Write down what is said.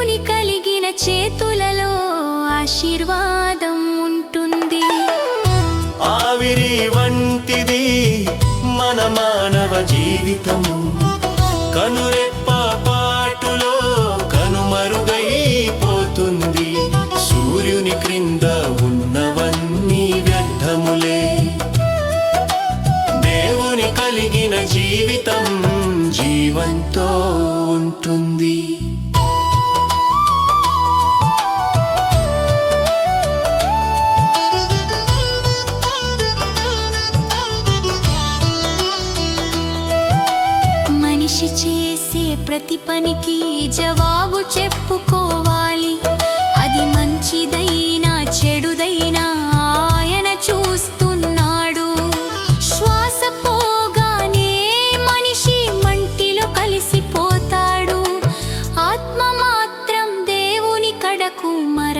దేవుని కలిగిన చేతులలో ఆశీర్వాదం ఉంటుంది. ఆవిరి వంటిది మన మానవ జీవితం కనురెప్ప పాటులో కనుమరుగైపోతుంది సూర్యుని క్రింద ఉన్నవన్నీ వ్యర్థములే. దేవుని కలిగిన జీవితం జీవంతో ఉంటుంది. మనిషి చేసే ప్రతి పనికి జవాబు చెప్పుకోవాలి. అది మంచిదైనా చెడుదైనా ఆయన చూస్తున్నాడు. శ్వాస పోగానే మనిషి మంటిలో కలిసిపోతాడు. ఆత్మ మాత్రం దేవుని కడకు మర